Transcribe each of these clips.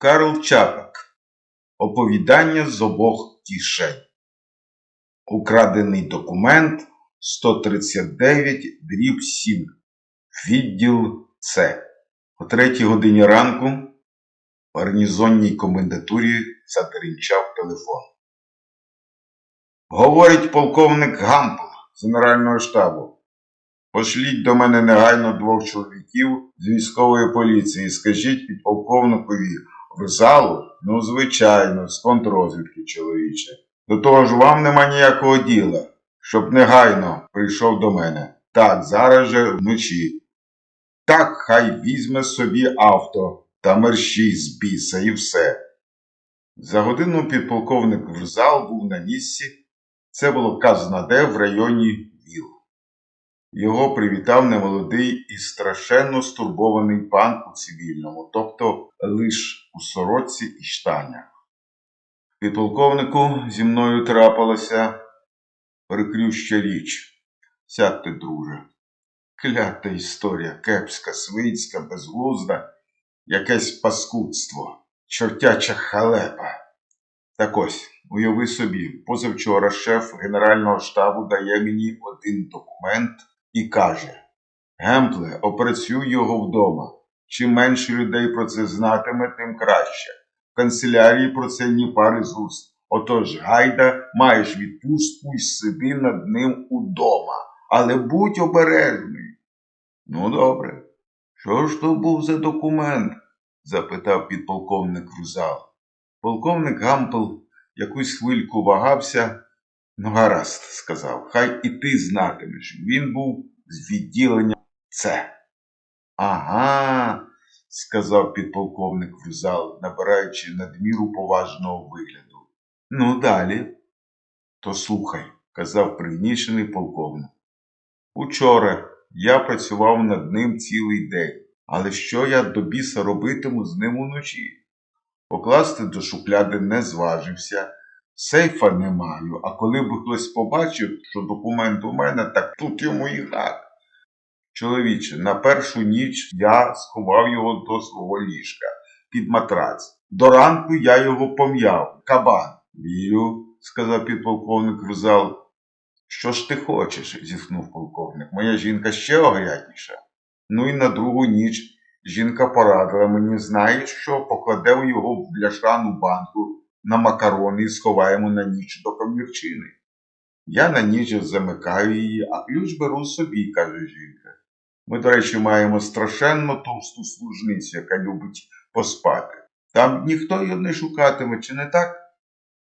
Карл Чапак. Оповідання з обох кишень. Украдений документ 139 дріб 7. Відділ С. О третій годині ранку в гарнізонній комендатурі задеренчав телефон. Говорить полковник Гампл Генерального штабу. Пошліть до мене негайно двох чоловіків з військової поліції. Скажіть підполковникові в залу, ну, звичайно, з контррозвідки, чоловіче. До того ж вам нема ніякого діла, щоб негайно прийшов до мене. Так, зараз же вночі. Так, хай візьме собі авто та мерщій з біса і все. За годину підполковник в зал був на місці. Це було Казнаде в районі. Його привітав немолодий і страшенно стурбований пан у цивільному, тобто лиш у сорочці і штанях. Підполковнику зі мною трапилася прикрюща річ. Сядьте, друже. Клята історія, кепська, свинська, безглузда, якесь паскудство, чортяча халепа. Так ось, уяви собі, позавчора шеф Генерального штабу дає мені один документ і каже: Гемпле, опрацюй його вдома. Чим менше людей про це знатиме, тим краще. В канцелярії про це ні пари з уст. Отож, гайда, маєш відпустку і сиди над ним удома. Але будь обережний. Ну, добре. Що ж то був за документ? запитав підполковник Рузал. Полковник Гампл якусь хвильку вагався. Ну, гаразд, сказав, хай і ти знатимеш. Він був з відділення С. Ага, сказав підполковник Рузал, набираючи надміру поважного вигляду. Ну, далі. То слухай, казав пригнічений полковник. Учора я працював над ним цілий день, але що я до біса робитиму з ним уночі? Покласти до шухляди не зважився, сейфа не маю, а коли б хтось побачив, що документ у мене, так тут йому і гак. Чоловіче, на першу ніч я сховав його до свого ліжка під матрац. До ранку я його пом'яв, кабан. Вірю, сказав підполковник Рузал. Що ж ти хочеш? зітхнув полковник. Моя жінка ще огрядніша. Ну і на другу ніч жінка порадила мені, знаєш що, покладемо його в бляшану банку на макарони і сховаємо на ніч до комірчини. Я на ніч замикаю її, а ключ беру собі, каже жінка. Ми, до речі, маємо страшенно товсту служницю, яка любить поспати. Там ніхто її не шукатиме, чи не так?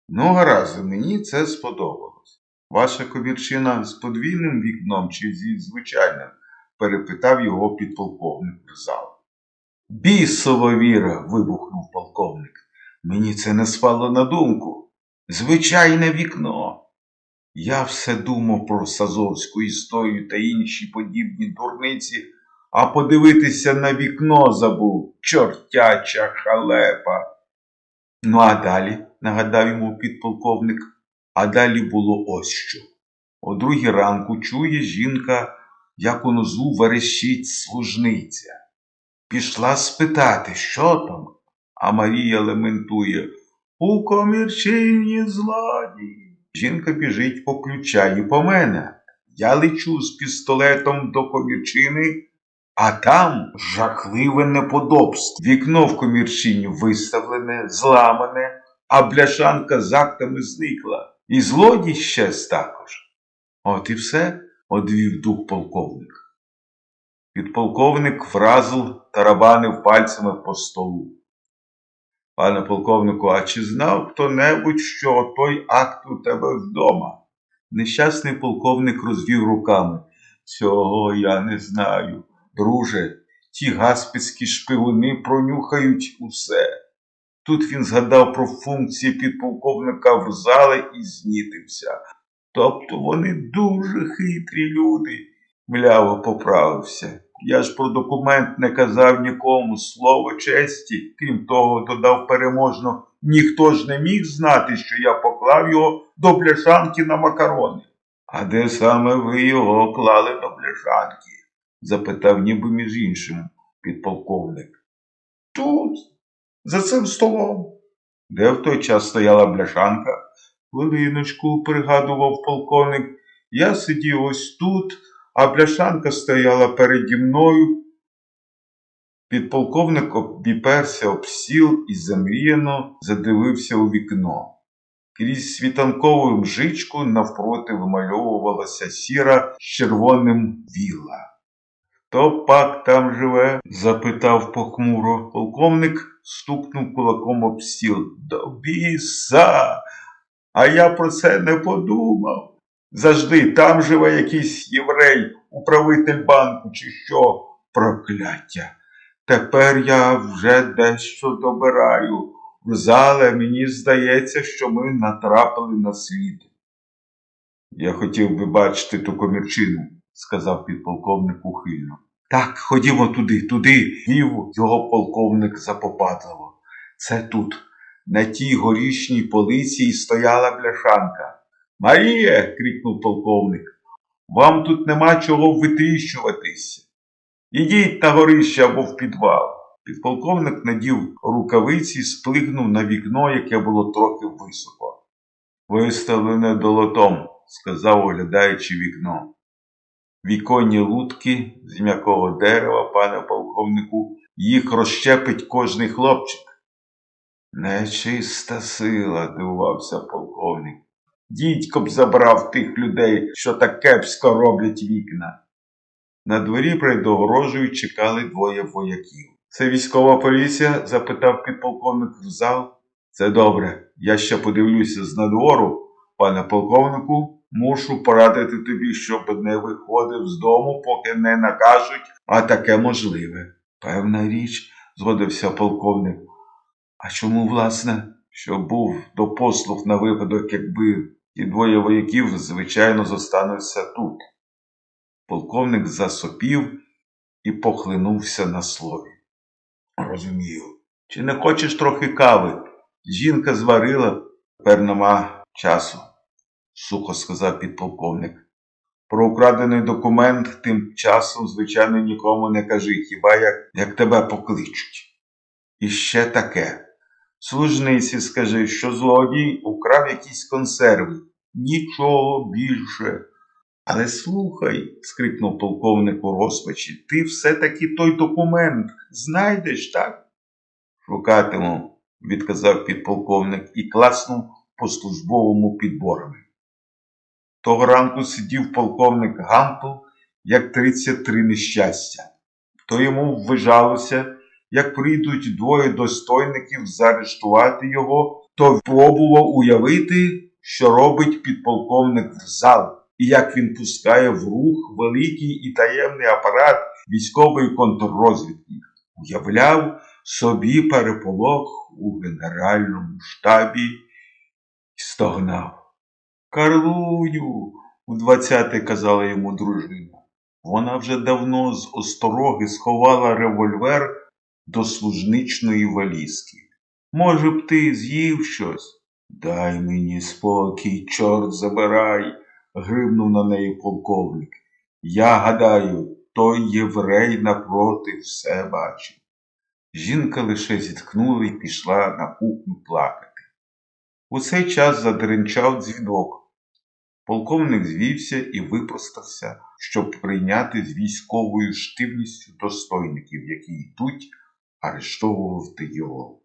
Ну, гаразд, мені це сподобалось. Ваша комірчина з подвійним вікном чи зі звичайним? перепитав його підполковник в зал. Бісова віра. вибухнув полковник. Мені це не спало на думку. Звичайне вікно. Я все думав про Сазовську історію та інші подібні дурниці, а подивитися на вікно забув чортяча халепа. Ну, а далі, нагадав йому підполковник, а далі було ось що. О другій ранку чує жінка, як унизу верещить служниця. Пішла спитати, що там, а Марія лементує у комірчині зладі. Жінка біжить по ключа і по мене. Я лечу з пістолетом до комірчини, а там жахливе неподобство. Вікно в комірчині виставлене, зламане, а бляшанка з актами зникла. І злодій щез також. От і все, одвів дух полковник. Підполковник вразив тарабанив пальцями по столу. Пане полковнику, а чи знав хто-небудь, що той акт у тебе вдома? Нещасний полковник розвів руками. Цього я не знаю. Друже, ті гаспідські шпигуни пронюхають усе. Тут він згадав про функції підполковника в залі і знітився. Тобто вони дуже хитрі люди, мляво поправився. Я ж про документ не казав нікому слово честі, крім того, додав переможно, ніхто ж не міг знати, що я поклав його до бляшанки на макарони. А де саме ви його клали до бляшанки? запитав ніби між іншим підполковник. Тут, За цим столом. Де в той час стояла бляшанка? Хвилиночку, пригадував полковник. Я сидів ось тут, а бляшанка стояла переді мною. Підполковник обіперся об стіл і замріяно задивився у вікно. Крізь світанкову мжичку навпроти вимальовувалася сіра з червоним віла. Хто пак там живе? запитав похмуро. Полковник стукнув кулаком об стіл. До біса! А я про це не подумав. Завжди там живе якийсь єврей, управитель банку чи що. Прокляття. Тепер я вже дещо добираю. В зале мені здається, що ми натрапили на слід. Я хотів би бачити ту комірчину, сказав підполковник ухильно. Так, ходімо туди, туди, вів його полковник запопадливо. Це тут, на тій горішній полиці й стояла бляшанка. Маріє. крикнув полковник. Вам тут нема чого витріщуватися. Ідіть на горище або в підвал. Підполковник надів рукавиці і сплигнув на вікно, яке було трохи високо. Виставлене долотом, сказав, оглядаючи вікно. Віконні лутки з м'якого дерева, пане полковнику, їх розщепить кожний хлопчик. Нечиста сила, дивувався полковник. Дідько б забрав тих людей, що так кепсько роблять вікна. На дворі перед чекали двоє вояків. Це військова поліція? запитав підполковник в зал. Це добре. Я ще подивлюся з надвору, пане полковнику. Мушу порадити тобі, щоб не виходив з дому, поки не накажуть, а таке можливе. Певна річ, згодився полковник. А чому, власне, що був до послуг на випадок, якби ті двоє вояків, звичайно, зостануться тут. Полковник засопів і похлинувся на слові. Розумію. Чи не хочеш трохи кави? Жінка зварила, тепер нема часу, сухо сказав підполковник. Про украдений документ тим часом, звичайно, нікому не кажи, хіба як, як тебе покличуть. І ще таке. Служниці скажи, що злодій украв якісь консерви. Нічого більше. Але слухай, скрикнув полковник у розпачі, ти все-таки той документ знайдеш, так? Шукатиму, відказав підполковник і класнув по службовому підборами. Того ранку сидів полковник Гампл, як 33 нещастя. То йому ввижалося, як прийдуть двоє достойників заарештувати його, то пробував уявити, що робить підполковник в зал і як він пускає в рух великий і таємний апарат військової контррозвідки, уявляв собі переполох у генеральному штабі і стогнав. Карлуню, у двадцяте казала йому дружина. Вона вже давно з остороги сховала револьвер до служничної валізки. Може б ти з'їв щось? Дай мені спокій, чорт забирай гримнув на неї полковник. Я гадаю, той єврей напроти все бачив. Жінка лише зіткнула і пішла на кухню плакати. У цей час задеренчав дзвінок. Полковник звівся і випростався, щоб прийняти з військовою штивністю достойників, які йдуть арештовувати його.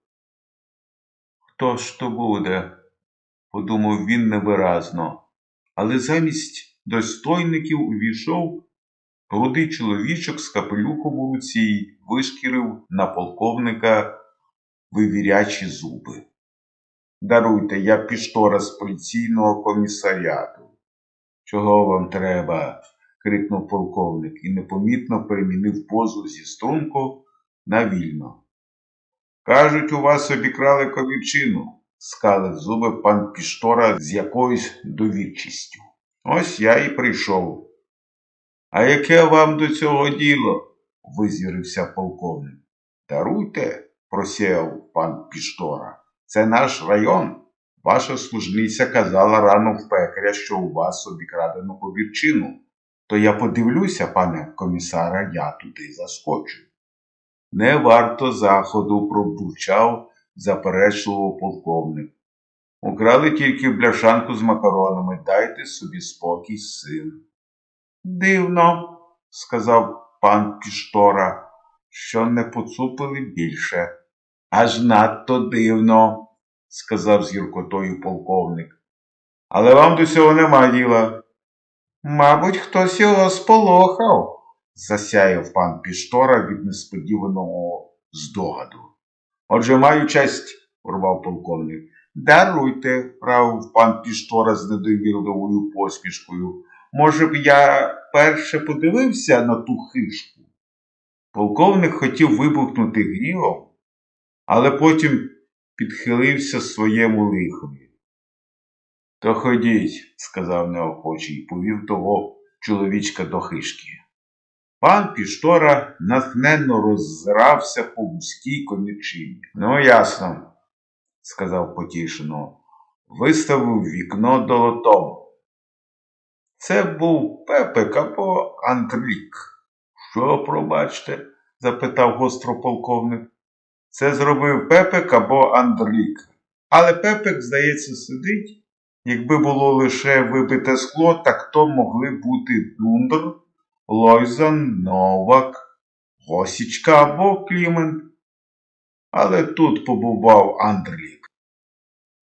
Хто ж то буде? подумав він невиразно але замість достойників увійшов рудий чоловічок з капелюхом у руці й вишкірив на полковника вивірячі зуби. Даруйте, я піштора з поліційного комісаріату. Чого вам треба? крикнув полковник і непомітно перемінив позу зі струнку на вільно. Кажуть, у вас обікрали комірчину скалив зуби пан Піштора з якоюсь довірчістю. Ось я і прийшов. А яке вам до цього діло? визвірився полковник. Даруйте, просіяв пан Піштора. Це наш район. Ваша служниця казала рано в пекаря, що у вас обікрадено повірчину. То я подивлюся, пане комісара, я туди заскочу. Не варто заходу, пробурчав заперечливо полковник. Украли тільки бляшанку з макаронами. Дайте собі спокій, син. Дивно, сказав пан Піштора, що не поцупили більше. Аж надто дивно, сказав з гіркотою полковник. Але вам до цього нема діла. Мабуть, хтось його сполохав, засяяв пан Піштора від несподіваного здогаду. Отже, маю честь, урвав полковник. Даруйте, правив пан Піштора з недовірливою посмішкою. Може б я перше подивився на ту хишку? Полковник хотів вибухнути гнівом, але потім підхилився своєму лихові. То ходіть, сказав неохоче і повів того чоловічка до хишки. Пан Піштора натхненно роззирався по вузькій комірчині. Ну, ясно, сказав потішено, виставив вікно долотом. Це був Пепек або Андрік. Що, пробачте? запитав гостро полковник. Це зробив Пепек або Андрік. Але Пепек, здається, сидить. Якби було лише вибите скло, так то могли бути Дундр, Лойзан, Новак, Госічка або Клімент. Але тут побував Андрік.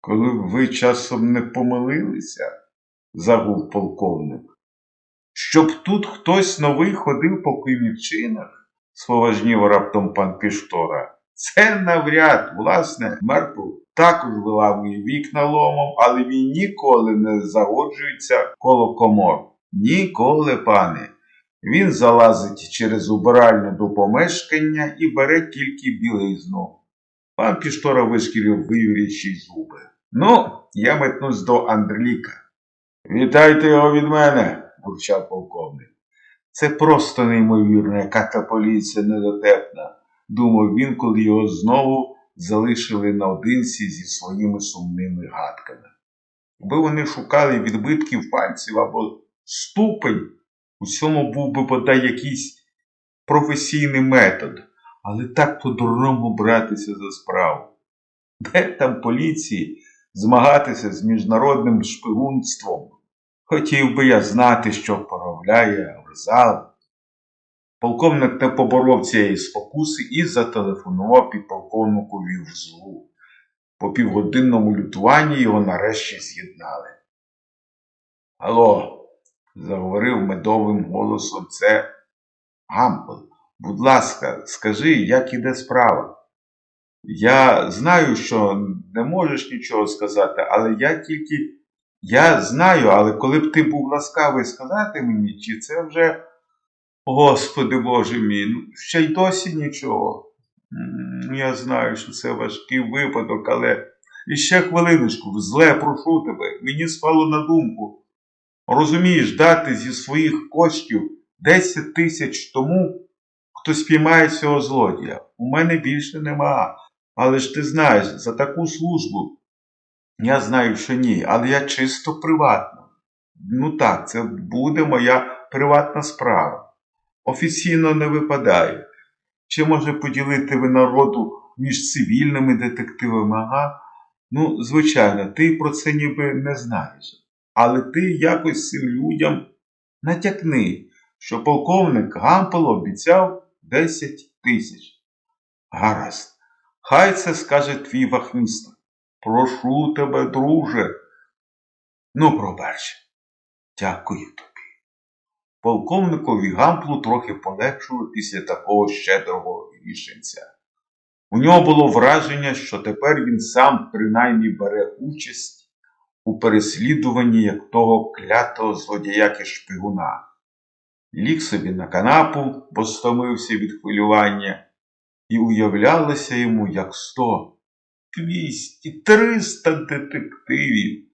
Коли б ви часом не помилилися, загув полковник, щоб тут хтось новий ходив по кимівчинах, споважнів раптом пан Піштора. Це навряд, власне, Меркл також виламує вікна ломом, але він ніколи не загоджується коло комор. Ніколи, пане. Він залазить через убиральню до помешкання і бере тільки білизну. Пан Піштора вишкірив виюрячі зуби. Ну, я метнусь до Андріка. Вітайте його від мене, бурчав полковник. Це просто неймовірно, яка та поліція недотепна, думав він, коли його знову залишили наодинці зі своїми сумними гадками. Якби вони шукали відбитків пальців або ступень, у цьому був би бодай якийсь професійний метод, але так по-дурному братися за справу. Де там поліції змагатися з міжнародним шпигунством? Хотів би я знати, що поробляє Аврзал. Полковник не поборов цієї спокуси і зателефонував підполковникові в. По півгодинному лютуванні його нарешті з'єднали. Алло, заговорив медовим голосом це Гампел. Будь ласка, скажи, як іде справа? Я знаю, що не можеш нічого сказати, але я тільки. Я знаю, але коли б ти був ласкавий сказати мені, чи це вже. Господи Боже мій, ну ще й досі нічого. Я знаю, що це важкий випадок, але і ще хвилиночку, зле, прошу тебе, мені спало на думку. Розумієш, дати зі своїх коштів 10 тисяч тому, хто спіймає цього злодія. У мене більше нема. Але ж ти знаєш, за таку службу я знаю, що ні, але я чисто приватно. Ну так, це буде моя приватна справа. Офіційно не випадає. Чи може поділити ви народу між цивільними детективами? Ага. Ну, звичайно, ти про це ніби не знаєш. Але ти якось цим людям натякни, що полковник Гампел обіцяв 10 тисяч. Гаразд. Хай це скаже твій вахмістр. Прошу тебе, друже. Ну, пробач. Дякую тобі. Полковникові Гамплу трохи полегшило після такого щедрого рішенця. У нього було враження, що тепер він сам принаймні бере участь у переслідуванні як того клятого злодіяки шпигуна. Ліг собі на канапу, бо стомився від хвилювання, і уявлялося йому, як сто, двісті, триста детективів.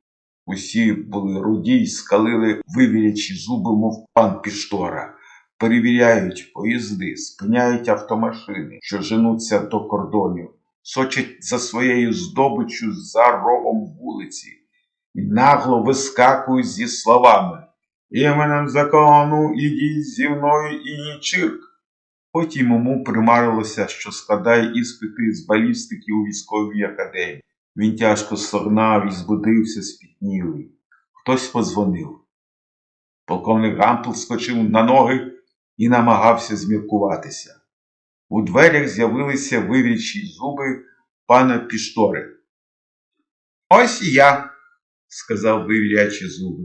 Усі були руді й скалили вивірячі зуби, мов пан Піштора, перевіряють поїзди, спиняють автомашини, що женуться до кордонів, сочать за своєю здобиччю за рогом вулиці і нагло вискакують зі словами Іменем закону ідіть зі мною і ні чирк. Потім йому примарилося, що складає іспити з балістики у військовій академії. Він тяжко сорнав і збудився спітнілий. Хтось подзвонив. Полковник Гампл скочив на ноги і намагався зміркуватися. У дверях з'явилися вивічі зуби пана Піштори. Ось і я, сказав вивірячі зуби.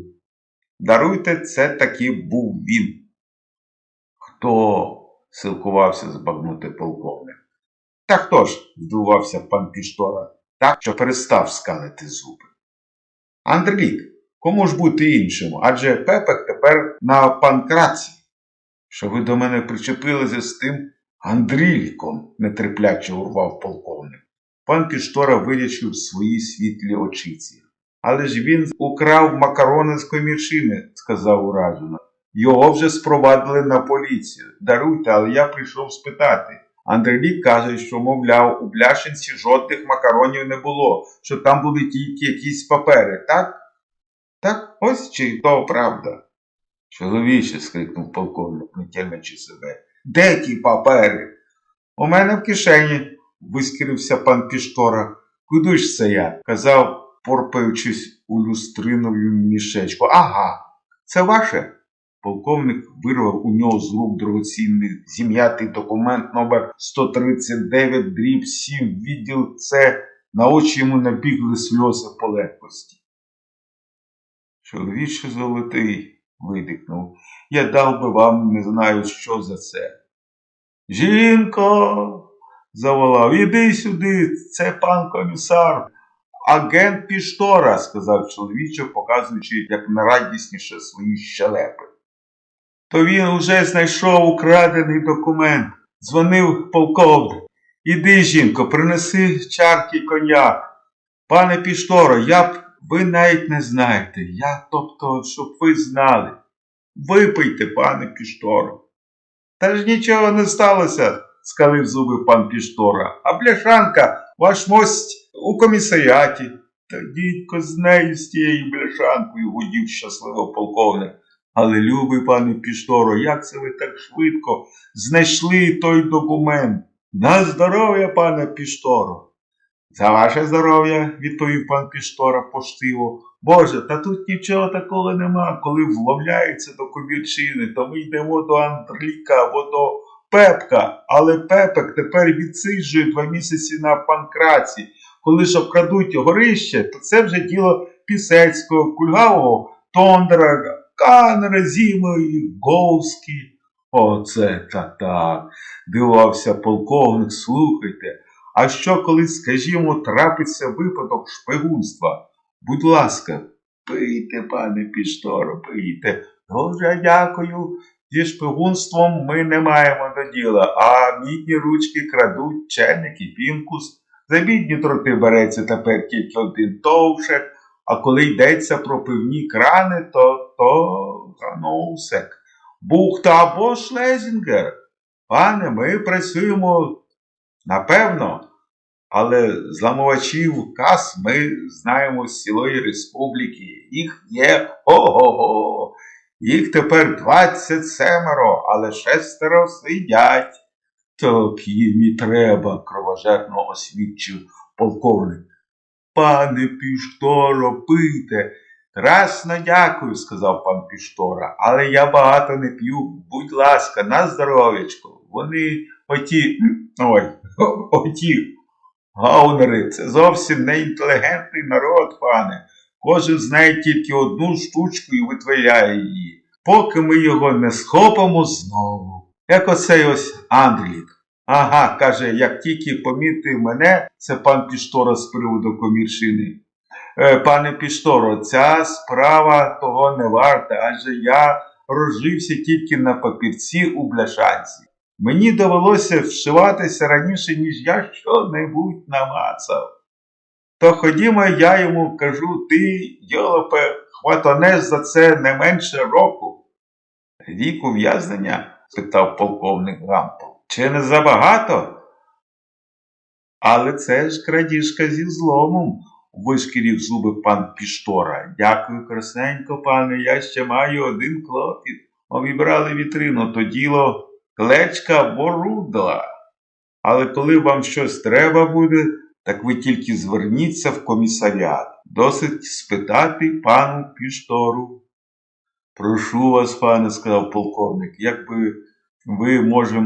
Даруйте, це таки був він. Хто? силкувався збагнути полковник. Та хто ж? здивувався пан Піштора, так що перестав скалити зуби. Андрелік, кому ж бути іншим? Адже пепек тепер на панкраці. Що ви до мене причепилися з тим Андріліком, нетерпляче урвав полковник. Пан Піштора вирячив свої світлі очиці. Але ж він украв макарони з комірчини, сказав уражено. Його вже спровадили на поліцію. Даруйте, але я прийшов спитати. Андрій каже, що, мовляв, у Бляшинці жодних макаронів не було, що там були тільки якісь папери, так? Так, ось чи то правда. Чоловіче, скрикнув полковник, не тямлячи себе. Де ті папери? У мене в кишені, вискрився пан Піштора. Куди ж це я? казав, порпаючись у люстринову мішечку. Ага, це ваше? Полковник вирвав у нього з рук дорогоцінний зім'ятий документ номер 139 дріб 7 відділ С. На очі йому набігли сльози полегкості. Чоловіче золотий, видихнув, я дав би вам не знаю, що за це. Жінко, заволав, іди сюди, це пан комісар. Агент Піштора, сказав чоловічок, показуючи як найрадісніше свої щелепи. То він уже знайшов украдений документ. Дзвонив полковник. Іди, жінко, принеси чарки коньяк. Пане Пішторо, я б ви навіть не знаєте. Я, тобто, щоб ви знали. Випийте, пане Пішторо. Та ж нічого не сталося, скалив зуби пан Піштора. А бляшанка, ваш мость у комісаріаті. Та дідько з нею, з тією бляшанкою, гудів щасливо полковник. Але, любий пане Пішторо, як це ви так швидко знайшли той документ? На здоров'я, пане Пішторо. За ваше здоров'я, відповів пан Піштора поштиво. Боже, та тут нічого такого нема. Коли вловляється до комірчини, то ми йдемо до Андріка або до Пепка. Але Пепек тепер відсиджує два місяці на панкраці. Коли ж обкрадуть горище, то це вже діло Пісецького, Кульгавого, Тондра, Канера, Зімої, Говський. Оце та так, дивувався полковник, слухайте. А що, коли, скажімо, трапиться випадок шпигунства? Будь ласка, пийте, пане Пішторо, пийте. Дуже дякую. Зі шпигунством ми не маємо до діла, а мідні ручки крадуть чайник і пінкус. За мідні троти береться тепер тільки один товшек, а коли йдеться про пивні крани, то то гановсек. Бухта або Шлезінгер. Пане, ми працюємо напевно, але зламувачів кас ми знаємо з цілої республіки. Їх є ого-го. Їх тепер двадцять семеро, але шестеро сидять. Так їм і треба, кровожерно освідчив полковник. Пане Пішторо, пийте. Красно дякую, сказав пан Піштора, але я багато не п'ю. Будь ласка, на здоров'ячко. Вони оті. Ой, оті гаунери, це зовсім не інтелігентний народ, пане. Кожен знає тільки одну штучку і витворяє її. Поки ми його не схопимо знову. Як оцей ось Андрілік. Ага, каже, як тільки помітив мене, це пан Піштора з приводу коміршини. Е, пане Пішторо, ця справа того не варта, адже я розжився тільки на папірці у бляшанці. Мені довелося вшиватися раніше, ніж я що-небудь намацав. То ходімо, я йому кажу, ти, йолопе, хватанеш за це не менше року. Рік ув'язнення? Спитав полковник Гампл. Чи не забагато? Але це ж крадіжка зі зломом вишкірів зуби пан Піштора. Дякую, красненько, пане, я ще маю один клопіт. Обібрали вітрину, то діло клечка або рудла. Але коли вам щось треба буде, так ви тільки зверніться в комісаріат. Досить спитати пану піштору. Прошу вас, пане, сказав полковник, якби ви, може,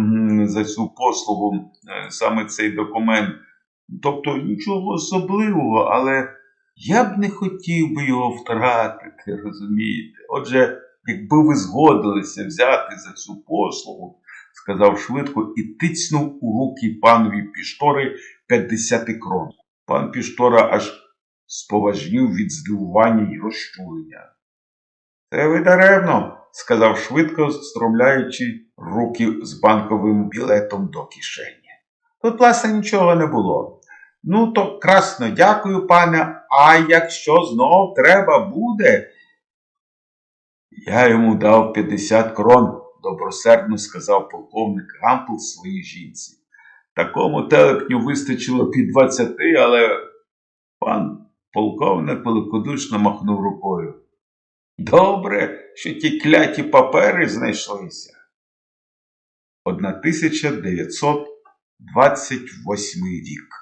за цю послугу е, саме цей документ. Тобто нічого особливого, але я б не хотів би його втратити, розумієте? Отже, якби ви згодилися взяти за цю послугу, сказав швидко і тицнув у руки панові піштори 50 крон. Пан піштора аж споважнів від здивування й розчулення. Це ви даремно, сказав швидко, стромляючи руки з банковим білетом до кишені. Тут, власне, нічого не було. Ну, то красно дякую, пане, а якщо знов треба буде. Я йому дав 50 крон, добросердно сказав полковник Гампл своїй жінці. Такому телепню вистачило під 20, але пан полковник великодушно махнув рукою. Добре, що ті кляті папери знайшлися. 1928 рік.